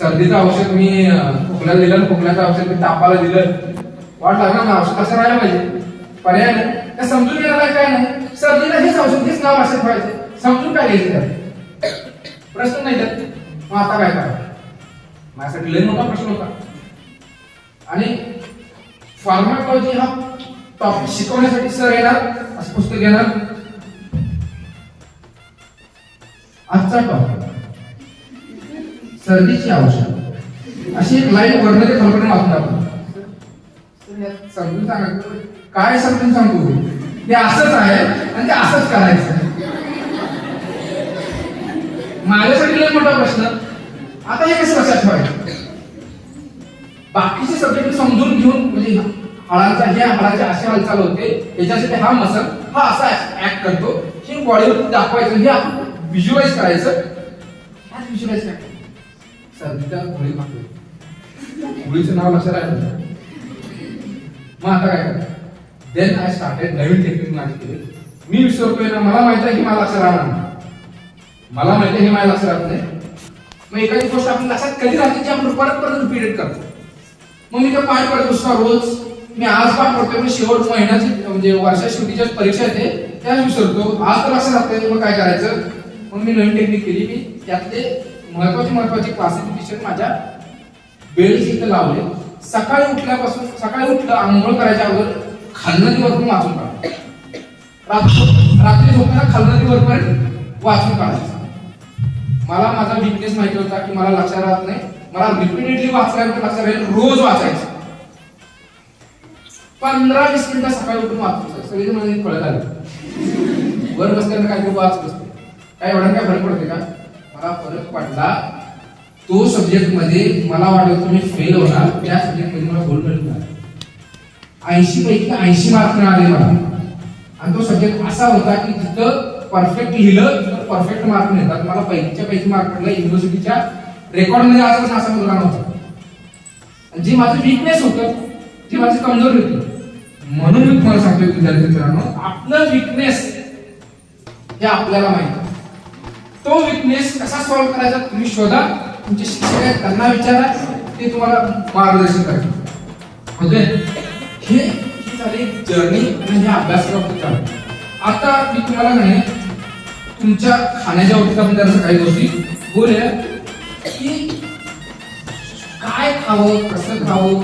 सर्दीचं औषध मी अं, खोकल्याला दिलं खोकल्याचं औषध मी तापाला दिलं. वाट लागणार ना औषध कसं राहायला पाहिजे? पर्याय नाही. समजून घ्यायला काय नाही? सर्दीला हेच औषध हेच नाव असं पाहिजे समजून काय घ्यायचं त्यात? प्रश्न नाही त्यात. मग आता काय करायचं माझ्यासाठी लय मोठा प्रश्न होता. आणि फार्माकॉलॉजी हा टॉपिक शिकवण्यासाठी सर येणार असं पुस्तक येणार आजचा टॉपिक सर्दीची औषध. अशी एक लाईन वर्णने कल्पना वाचून आपण समजून सांगा. काय समजून सांगू? ते असंच आहे आणि ते असंच करायचं. माझ्यासाठी लय मोठा प्रश्न. आता हे कसं लक्षात ठेवायचं? बाकीचे सब्जेक्ट समजून घेऊन म्हणजे हाडांचा हे हाडाचे असे हालचाल होते याच्यासाठी हा मसल हा असा ऍक्ट करतो. हे बॉडीवर दाखवायचं हे आपण व्हिज्युअलाइज करायचं. ह्यात व्हिज्युअलाइज करायचं सर्दीचा गोळी खातो गोळीचं नाव लक्षात राहिलं मग आता काय देन आय स्टार्टेड नवीन टेक्निक माझी केली. मी विसरतोय ना मला माहीत आहे की मला लक्षात राहणार मला माहिती आहे हे माझ्या लक्षात राहत नाही. मग एखादी गोष्ट आपण लक्षात कधी राहते जी आपण परत परत रिपीटेड करतो? मग मी ते पाठ पडत असतो रोज. मी आज पाठ पडतोय मी शेवट महिन्याची म्हणजे वर्षा शेवटीच्या परीक्षा येते त्याच विसरतो. आज तर असं राहते मग काय करायचं? मग मी नवीन टेक्निक केली मी त्यातले महत्त्वाचे महत्त्वाचे क्लासिफिकेशन माझ्या बेल्स इथं लावले. सकाळी उठल्यापासून सकाळी उठलं आंघोळ करायच्या अगोदर खालनदी वरून वाचून काढायचं रात्री रात्री झोपताना खालनदी वरपर्यंत वाचून काढायचं मला माझा विकनेस माहिती होता की मला लक्षात राहत नाही. मला रिपीटेडली वाचायला लक्षात राहील रोज वाचायचं. पंधरा वीस मिनिटं सकाळी उठून वाचतो सगळेजण म्हणजे कळत आले. वर बसल्यानं काय ते वाच बसते. काय एवढं काय फरक पडते का? पडला तो सब्जेक्टमध्ये मला वाटत तुम्ही फेल होणार. त्या सब्जेक्टमध्ये मला गोल्ड मेडल ऐंशी पैकी ऐंशी मार्क मिळाले मला. आणि तो सब्जेक्ट असा होता की जिथं परफेक्ट लिहिलं तिथं परफेक्ट मार्क मिळतात. मला पैकीच्या पैकी मार्क पडला. युनिव्हर्सिटीच्या रेकॉर्डमध्ये आजपासून असा मुलगा नव्हता. जे माझं विकनेस होतं ते माझी कमजोरी होती म्हणून मी तुम्हाला सांगतो विद्यार्थी मित्रांनो आपलं विकनेस हे आपल्याला माहिती. तो विकनेस कसा सॉल्व्ह करायचा तुम्ही शोधा. तुमचे शिक्षक आहेत त्यांना विचारा. ते तुम्हाला मार्गदर्शन करतात ओके? हे झाली जर्नी आणि हे अभ्यासक्रम होता आता मी तुम्हाला नाही तुमच्या खाण्याच्या बाबतीत आपण काही गोष्टी बोलूया. की काय खावं कसं खावं